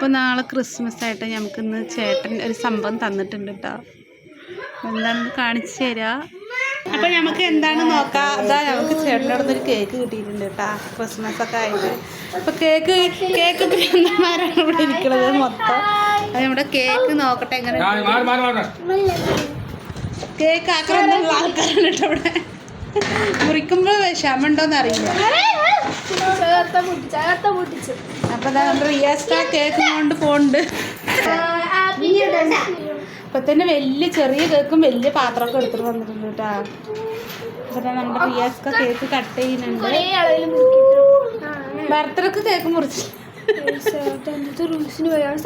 അപ്പോൾ നാളെ ക്രിസ്മസ് ആയിട്ട് നമുക്കിന്ന് ചേട്ടൻ ഒരു സംഭവം തന്നിട്ടുണ്ട് കേട്ടോ എന്താണെന്ന് കാണിച്ചു തരാ. അപ്പോൾ നമുക്ക് എന്താണ് നോക്കാം. അതാ നമുക്ക് അടുത്ത് ഒരു കേക്ക് കിട്ടിയിട്ടുണ്ട് കേട്ടോ ക്രിസ്മസ് ഒക്കെ ആയിട്ട്. അപ്പോൾ കേക്ക് കേക്ക് ഭ്രാന്തന്മാരാണ് ഇവിടെ ഇരിക്കുന്നത് മൊത്തം. അത് നമ്മുടെ കേക്ക് നോക്കട്ടെ എങ്ങനെ കേക്ക് ആക്രമണമുള്ള ആൾക്കാരാണ് കേട്ടോ ഇവിടെ. മുറിക്കുമ്പോൾ വിഷമുണ്ടോന്ന് അറിയില്ല അപ്പൊ നമ്മുടെ റിയാസ്ക കേക്ക് കൊണ്ട് പോകുന്നുണ്ട് ഇപ്പൊ തന്നെ വലിയ ചെറിയ കേക്കും വലിയ പാത്രമൊക്കെ എടുത്തിട്ട് വന്നിട്ടുണ്ട് കേട്ടാ അപ്പൊ നമ്മുടെ റിയാസ്ക കേക്ക് കട്ട് ചെയ്യുന്നുണ്ട് ബർത്ത്ഡേക്ക് കേക്ക് മുറിച്ചു റൂംസിന് പോയാൽ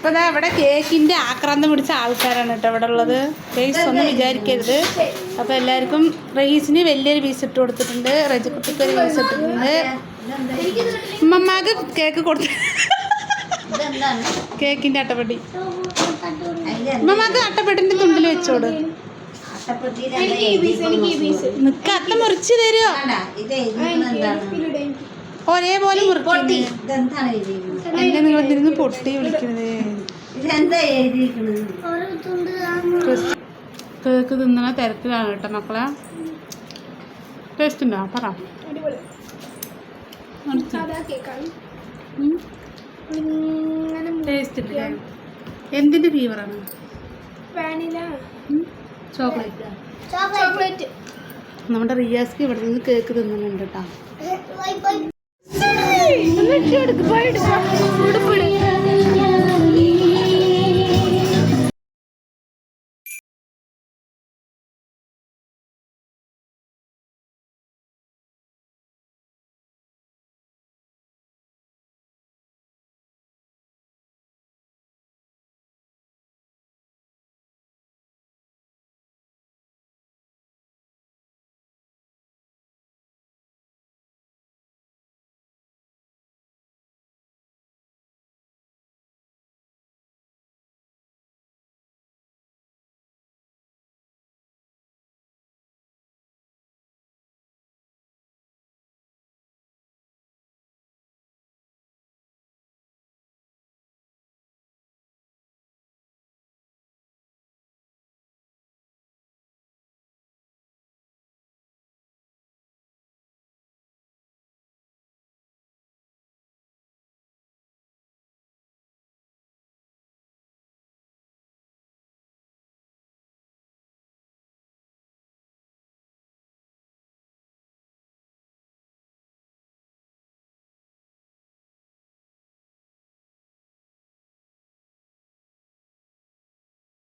ഇപ്പൊ ദാ ഇവിടെ കേക്കിന്റെ ആക്രാന്തം പിടിച്ച ആൾക്കാരാണ് കേട്ടോ ഇവിടെ ഉള്ളത്. റേസ് ഒന്നും വിചാരിക്കരുത്. അപ്പൊ എല്ലാവർക്കും റേസിന് വലിയൊരു പീസ് ഇട്ട് കൊടുത്തിട്ടുണ്ട്. റജക്കുട്ടിക്ക് ഒരു പീസ് ഇട്ടിട്ടുണ്ട്. ഉമ്മമാക്ക് കേക്ക് കൊടുത്തു കേക്കിന്റെ അട്ടപ്പെട്ടി. ഉമ്മമാക്ക് അട്ടപ്പെട്ടിന്റെ തുണ്ടിൽ വെച്ചോട്. നിക്ക അത്ത മുറിച്ച് തരുമോ ഒരേപോലെ മുറിക്കുന്നു ഇതിരുന്ന് പൊട്ടി വിളിക്കുന്നത് ക്രിസ്- കേക്ക് തിന്നണ തിരക്കിലാണ് കേട്ടോ മക്കളെ. ടേസ്റ്റ് ഉണ്ടോ പറ. അടിപൊളി സാധാ ഇങ്ങനെ ടേസ്റ്റ് ഉണ്ട് എന്തിന്റെ ഫീവറാണ് വാനില ചോക്ലേറ്റ്. ചോക്ലേറ്റ്. നമ്മുടെ റിയാസ്ക്ക് ഇവിടെ നിന്ന് കേക്ക് തിന്നുന്നുണ്ട് കേട്ടോ.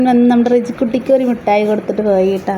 നമ്മുടെ റിജിക്കുട്ടിക്ക് ഒരു മിഠായി കൊടുത്തിട്ട് പോയി കേട്ടോ.